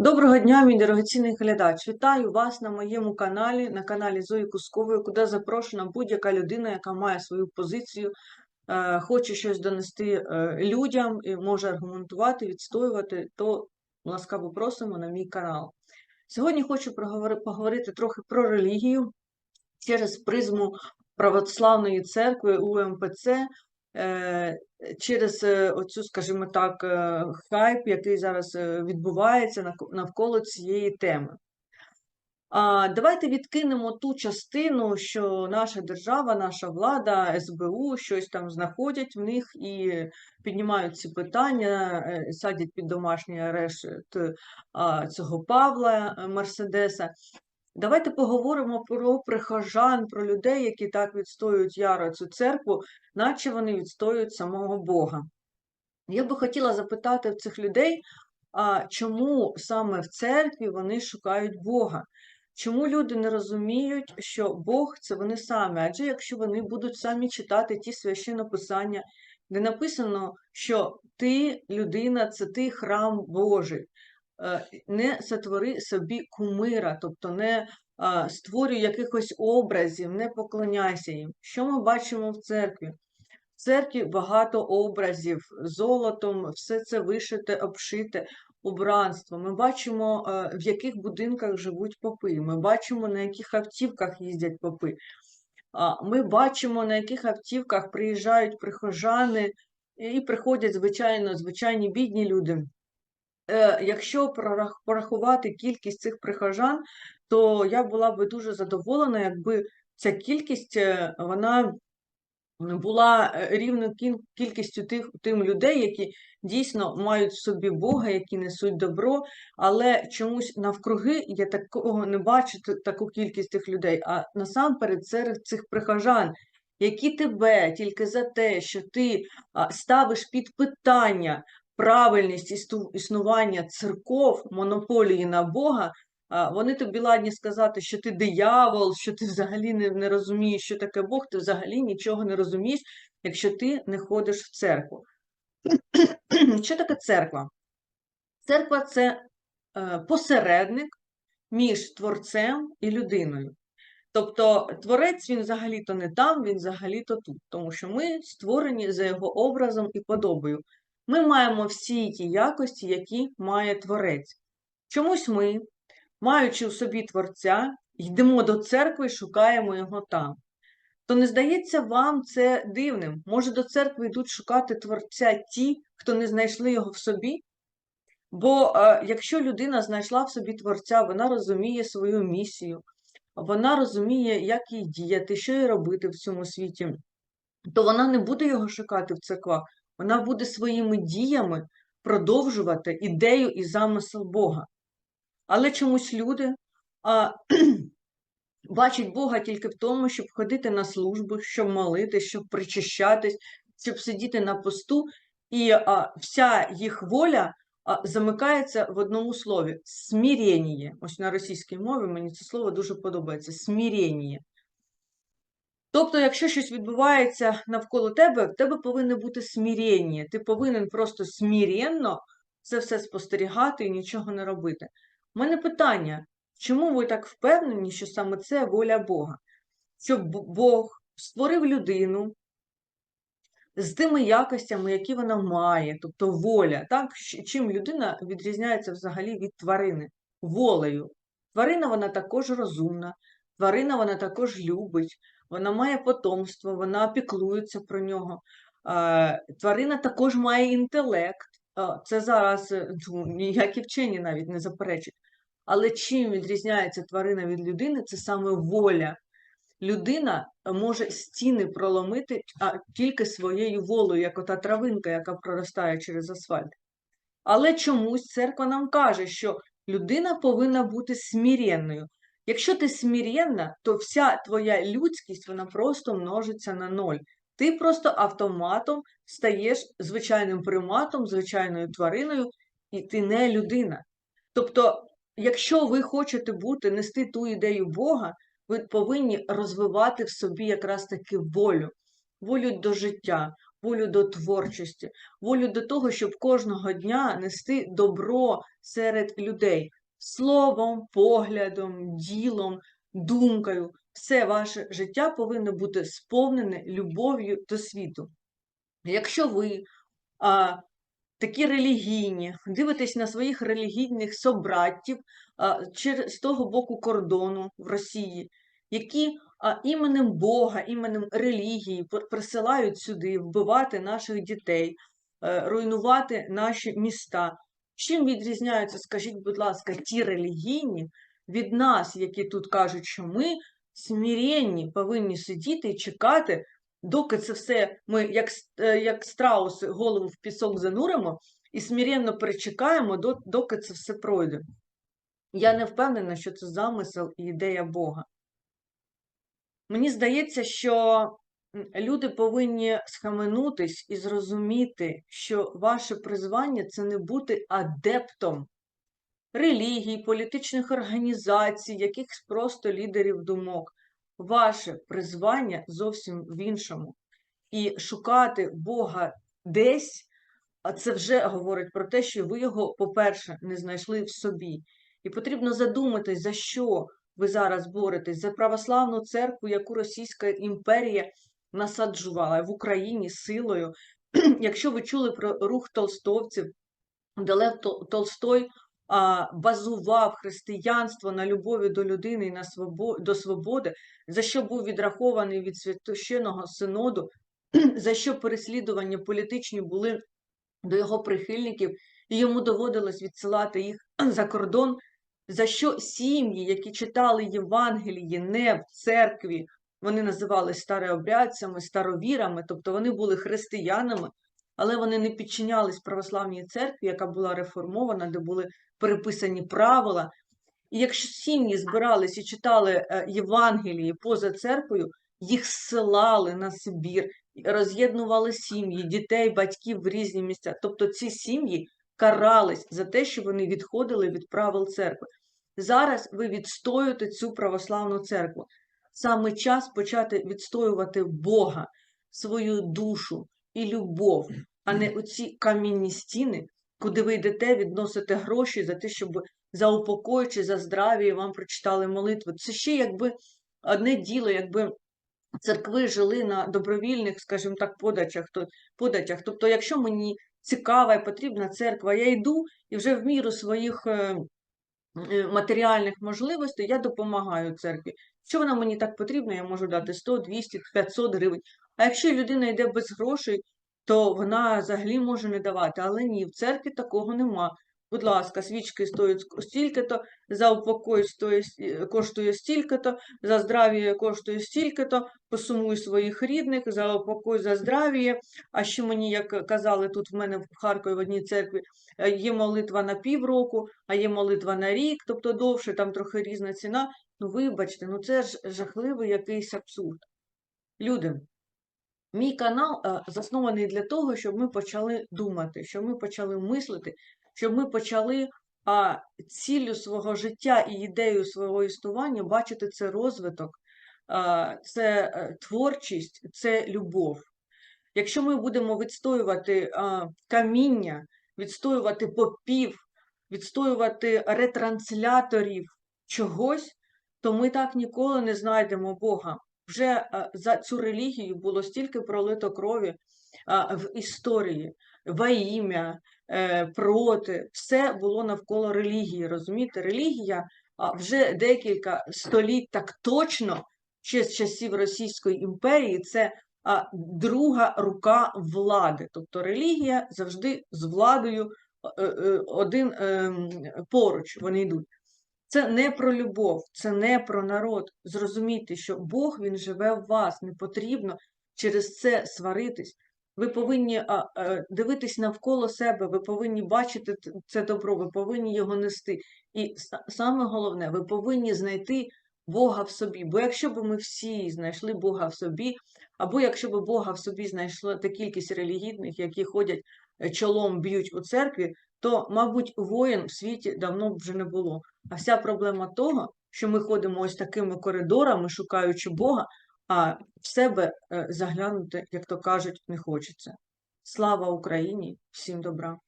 Доброго дня, мій дорогоцінний глядач. Вітаю вас на моєму каналі, на каналі Зої Кускової, куди запрошена будь-яка людина, яка має свою позицію, е, хоче щось донести е, людям і може аргументувати, відстоювати, то ласкаво просимо на мій канал. Сьогодні хочу поговорити трохи про релігію через призму православної церкви УМПЦ, через е, оцю, скажімо так, е, хайп, який зараз е, відбувається навколо цієї теми. А давайте відкинемо ту частину, що наша держава, наша влада, СБУ щось там знаходять в них і піднімають ці питання, е, садять під домашній арешт е, цього Павла е, Мерседеса. Давайте поговоримо про прихожан, про людей, які так відстоюють яро цю церкву, наче вони відстоюють самого Бога. Я би хотіла запитати в цих людей, а чому саме в церкві вони шукають Бога? Чому люди не розуміють, що Бог це вони самі? Адже якщо вони будуть самі читати ті священнописання, де написано, що ти, людина, це ти храм Божий, не сотвори собі кумира, тобто не створюй якихось образів, не поклоняйся їм. Що ми бачимо в церкві? В церкві багато образів, золотом, все це вишите, обшите, убранство. Ми бачимо, е, в яких будинках живуть попи. Ми бачимо, на яких автівках їздять попи. Ми бачимо, на яких автівках приїжджають прихожани, і приходять, звичайно, звичайні бідні люди. Е, Якщо порахувати кількість цих прихожан, то я була би дуже задоволена, якби ця кількість е, вона була е, рівно кін- кількістю тих тим людей, які дійсно мають в собі Бога, які несуть добро, але чомусь навкруги я такого не бачу, таку кількість тих людей. А насамперед серед цих прихожан, які тебе тільки за те, що ти ставиш під питання правильність існування церков, монополії на Бога. Вони тобі ладні сказати, що ти диявол, що ти взагалі не, не розумієш, що таке Бог, ти взагалі нічого не розумієш, якщо ти не ходиш в церкву. Що таке церква? Церква це е, посередник між творцем і людиною. Тобто творець він взагалі-то не там, він взагалі-то тут, тому що ми створені за його образом і подобою. Ми маємо всі ті якості, які має творець. Чомусь ми, маючи в собі творця, йдемо до церкви і шукаємо його там. То не здається вам це дивним? Може, до церкви йдуть шукати творця ті, хто не знайшли його в собі? Бо е, якщо людина знайшла в собі творця, вона розуміє свою місію, вона розуміє, як їй діяти, що їй робити в цьому світі, то вона не буде його шукати в церквах, вона буде своїми діями продовжувати ідею і замисел Бога. Але чомусь люди а, бачать Бога тільки в тому, щоб ходити на службу, щоб молитись, щоб причащатись, щоб сидіти на посту, і а, вся їх воля а, замикається в одному слові смирення. Ось на російській мові мені це слово дуже подобається смирення. Тобто, якщо щось відбувається навколо тебе, в тебе повинно бути смирення. Ти повинен просто смиренно це все спостерігати і нічого не робити. У мене питання, чому ви так впевнені, що саме це воля Бога? Що Бог створив людину з тими якостями, які вона має, тобто воля. Так? Чим людина відрізняється взагалі від тварини? Волею. Тварина вона також розумна, тварина вона також любить, вона має потомство, вона піклується про нього. Тварина також має інтелект. Це зараз е, ну, ніякі вчені навіть не заперечать. Але чим відрізняється тварина від людини, це саме воля. Людина може стіни проломити тільки своєю волею, як ота травинка, яка проростає через асфальт. Але чомусь церква нам каже, що людина повинна бути смиренною. Якщо ти смиренна, то вся твоя людськість вона просто множиться на ноль. Ти просто автоматом стаєш звичайним приматом, звичайною твариною, і ти не людина. Тобто, якщо ви хочете бути, нести ту ідею Бога, ви повинні розвивати в собі якраз таки волю, волю до життя, волю до творчості, волю до того, щоб кожного дня нести добро серед людей словом, поглядом, ділом, думкою. Все ваше життя повинно бути сповнене любов'ю до світу. Якщо ви а, такі релігійні, дивитесь на своїх релігійних собратів а, через того боку кордону в Росії, які а, іменем Бога, іменем релігії пр- присилають сюди вбивати наших дітей, е, руйнувати наші міста. Чим відрізняються, скажіть, будь ласка, ті релігійні від нас, які тут кажуть, що ми смиренні повинні сидіти і чекати, доки це все ми, як, е, як страуси, голову в пісок зануримо і смиренно перечекаємо, доки це все пройде. Я не впевнена, що це замисел і ідея Бога. Мені здається, що люди повинні схаменутись і зрозуміти, що ваше призвання це не бути адептом релігій, політичних організацій, якихось просто лідерів думок. Ваше призвання зовсім в іншому. І шукати Бога десь, а це вже говорить про те, що ви його, по-перше, не знайшли в собі. І потрібно задуматись, за що ви зараз боретесь, за православну церкву, яку Російська імперія насаджувала в Україні силою. Якщо ви чули про рух толстовців, де Лев Толстой базував християнство на любові до людини і на свобо- до свободи, за що був відрахований від священного синоду, за що переслідування політичні були до його прихильників, і йому доводилось відсилати їх за кордон, за що сім'ї, які читали Євангелії не в церкві, вони називались старообрядцями, старовірами, тобто вони були християнами, але вони не підчинялись православній церкві, яка була реформована, де були переписані правила. І якщо сім'ї збирались і читали е, Євангелії поза церквою, їх ссилали на Сибір, роз'єднували сім'ї, дітей, батьків в різні місця. Тобто ці сім'ї карались за те, що вони відходили від правил церкви. Зараз ви відстоюєте цю православну церкву. Саме час почати відстоювати Бога, свою душу і любов, а не оці камінні стіни, куди ви йдете, відносите гроші за те, щоб за упокой чи за здрав'я вам прочитали молитву. Це ще якби одне діло, якби церкви жили на добровільних, скажімо так, подачах. То, податях. Тобто, якщо мені цікава і потрібна церква, я йду і вже в міру своїх е, матеріальних можливостей я допомагаю церкві. Що вона мені так потрібна, я можу дати 100, 200, 500 гривень. А якщо людина йде без грошей, то вона взагалі може не давати. Але ні, в церкві такого нема. Будь ласка, свічки стоять стільки-то, за упокой стоїть, коштує стільки-то, за здрав'я коштує стільки-то, посумуй своїх рідних, за упокой, за здрав'я. А ще мені, як казали тут в мене в Харкові в одній церкві, е, є молитва на півроку, а є молитва на рік, тобто довше, там трохи різна ціна. Ну, вибачте, ну це ж жахливий якийсь абсурд. Люди, мій канал е, заснований для того, щоб ми почали думати, щоб ми почали мислити, щоб ми почали а, ціллю свого життя і ідею свого існування бачити це розвиток, а, це е, творчість, це любов. Якщо ми будемо відстоювати а, каміння, відстоювати попів, відстоювати ретрансляторів чогось, то ми так ніколи не знайдемо Бога. Вже за цю релігію було стільки пролито крові в історії, во ім'я, е, проти, все було навколо релігії. Розумієте, релігія вже декілька століть так точно, ще з часів Російської імперії, це друга рука влади. Тобто релігія завжди з владою е, е, один ем, поруч вони йдуть. Це не про любов, це не про народ. Зрозумійте, що Бог він живе в вас, не потрібно через це сваритись. Ви повинні дивитись навколо себе, ви повинні бачити це добро, ви повинні його нести. І саме головне, ви повинні знайти Бога в собі. Бо якщо б ми всі знайшли Бога в собі, або якщо б Бога в собі знайшла та кількість релігійних, які ходять е, чолом б'ють у церкві, то, мабуть, воїн в світі давно б вже не було. А вся проблема того, що ми ходимо ось такими коридорами, шукаючи Бога, а в себе е, заглянути, як то кажуть, не хочеться. Слава Україні! Всім добра!